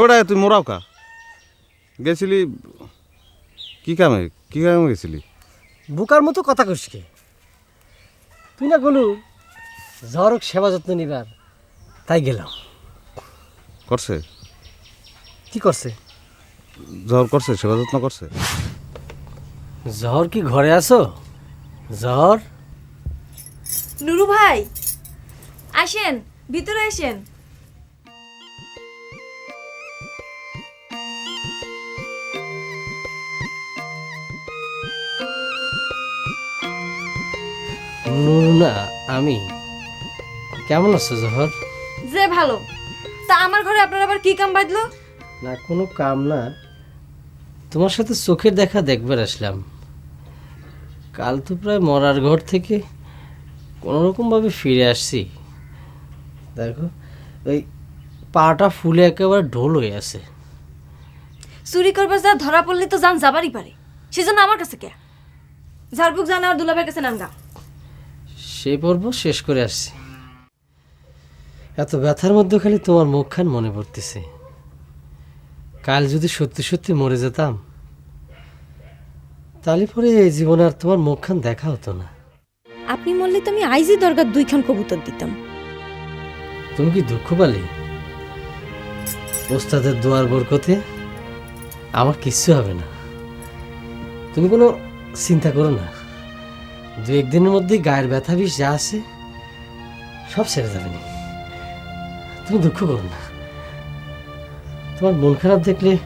ওটা তুই মোরাও কা? গেছিলি কি কামে? কি কামে গেছিলি? বুকার মতো কথা কইসকে তুই না গলু ঝড়ক সেবা যত্ন নিবার তাই গেলাম। করছে? কি করছে? জ্বর করছে সেবা যত্ন করছে? ঝড় কি ঘরে আছো? ঝড় নুরু ভাই আসেন ভিতরে আসেন। না আমি। কেমন আছো জহর? যে ভালো। তা আমার ঘরে আপনার আবার কি কাম বাজলো না কোনো কাম না। তোমার সাথে চোখের দেখা দেখবার আসলাম। কাল তো প্রায় মরার ঘর থেকে কোনোরকমভাবে ফিরে আসছি। দেখো ওই পাটা ফুলে একেবারে ঢোল হয়ে আছে। চুরি করবার যা ধরা পড়লে তো জান যাবারই পারে। সেজন্য আমার কাছে কে? ঝাড়ফুক জানা আর দুলাভাইয়ের কাছে নাঙ্গা সেই পর্ব শেষ করে আসছি। এত ব্যথার মধ্যে খালি তোমার মুখখান মনে পড়তেছে। কাল যদি সত্যি সত্যি মরে যেতাম তাহলে পরে এই জীবনে আর তোমার মুখখান দেখা হতো না। আপনি মরলে তো আমি আইজি দরকার দুইখান কবুতর দিতাম। তুমি কি দুঃখ পালি? ওস্তাদের দোয়ার বরকতে আমার কিচ্ছু হবে না। তুমি কোনো চিন্তা করো না। দু একদিনের মধ্যেই গায়ের ব্যথা বিষ যা আছে সব সেরে যাবে না। তুমি দুঃখ করো না। তোমার মন খারাপ দেখলে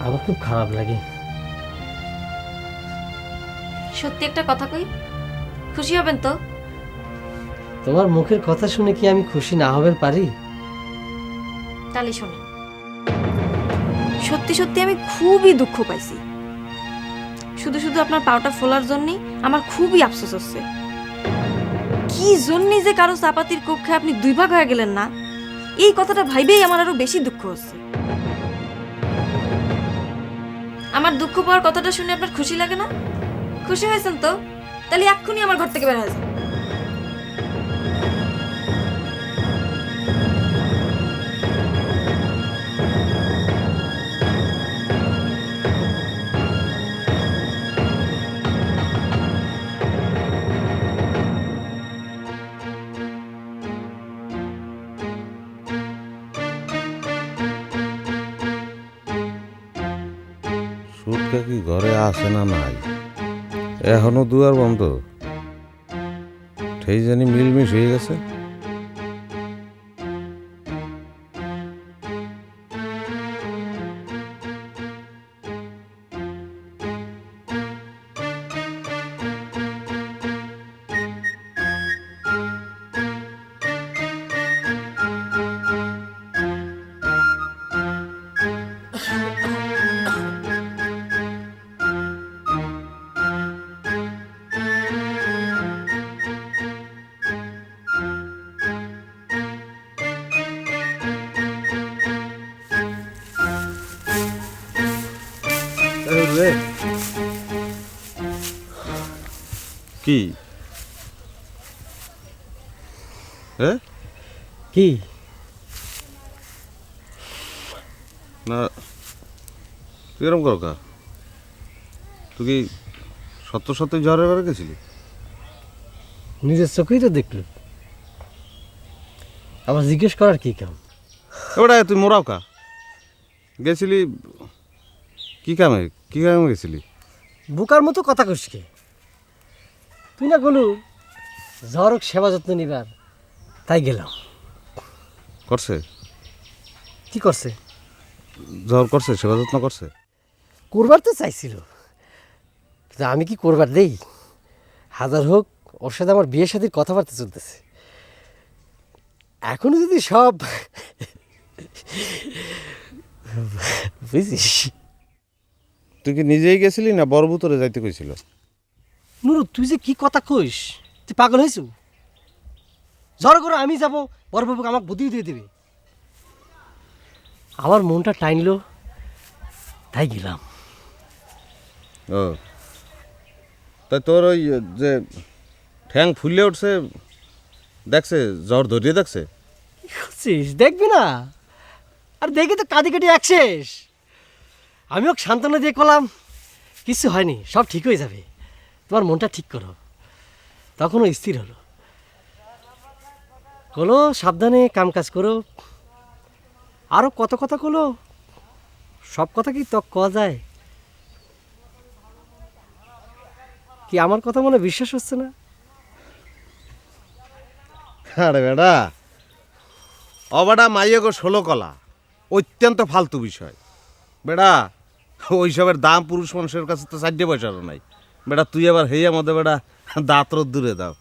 আমার খুব খারাপ লাগে। সত্যি একটা কথা কই? খুশি হবেন তো? তোমার মুখের কথা শুনে কি আমি খুশি না হবার পারি? তাহলে শোনেন। সত্যি সত্যি আমি খুবই দুঃখ পাইছি। শুধু শুধু আপনার পাওটা ফোলার জন্যই আমার খুবই আফসোস হচ্ছে। কি জন্যই যে কারও চাপাতির কক্ষে আপনি দুই ভাগ হয়ে গেলেন না? এই কথাটা ভাইবেই আমার আরও বেশি দুঃখ হচ্ছে। আমার দুঃখ পাওয়ার কথাটা শুনে আপনার খুশি লাগে না? খুশি হয়েছেন তো? তাহলে এক্ষুনি আমার ঘর থেকে বের হয়ে যান। ঘরে আছে না নাই? এখনও দুয়ার বন্ধ। ঠেই জানি মিলমিশ হয়ে গেছে? কি? হ্যাঁ কি? না তুই এরকম করো তুই কি সত্য সত্যি জ্বরের ঘরে গেছিলি? নিজের চোখেই তো দেখল। আবার জিজ্ঞেস করার কি কাম? ওটা তুই মোরাও কা? গেছিলি কি কামে কি কামে গেছিলি? বুকার মতো কথা কইসকে তুই না গলু ঝড়ক সেবা যত্ন নিবার তাই গেলাম। করছে? কি করছে? জ্বর করছে সেবা যত্ন করছে? করবার তো চাইছিল। কিন্তু আমি কি করবার দেই? হাজার হোক ওর সাথে আমার বিয়ের সাথে কথাবার্তা চলতেছে। এখনও যদি সব বুঝিস? তুই কি নিজেই গেছিলি না বড় বরবুতরে যাইতে কইছিল? নুরু তুই যে কি কথা কইস? তুই পাগল হয়েছ জ্বর করে আমি যাব বড় বাবুকে আমাকে বুদ্ধি দিয়ে দেবে। আমার মনটা টাইনলো তাই গেলাম। ও। তাই তোর ওই যে ঠ্যাং ফুলে উঠছে দেখছে জ্বর ধরিয়ে দেখছে? করছিস? দেখবি না? আর দেখি তো কাঁদি কাটি এক শেষ। আমি ওকে সান্ত্বনা দিয়ে কলাম কিছু হয়নি সব ঠিক হয়ে যাবে। তোমার মনটা ঠিক করো। তখনও স্থির হলো। কলো, সাবধানে কাম কাজ করো। আরও কত কথা কলো? সব কথা কি তক কওয়া যায়? কি আমার কথা মনে বিশ্বাস হচ্ছে না? আরে বেটা মাইয়ে গো ষোলো কলা। অত্যন্ত ফালতু বিষয়। বেটা, ওইসবের দাম পুরুষ মানুষের কাছে তো চারটে পয়সারও নাই। বেটা তুই আবার হেয়া মধ্যে বেটা দাঁত দূরে দাও।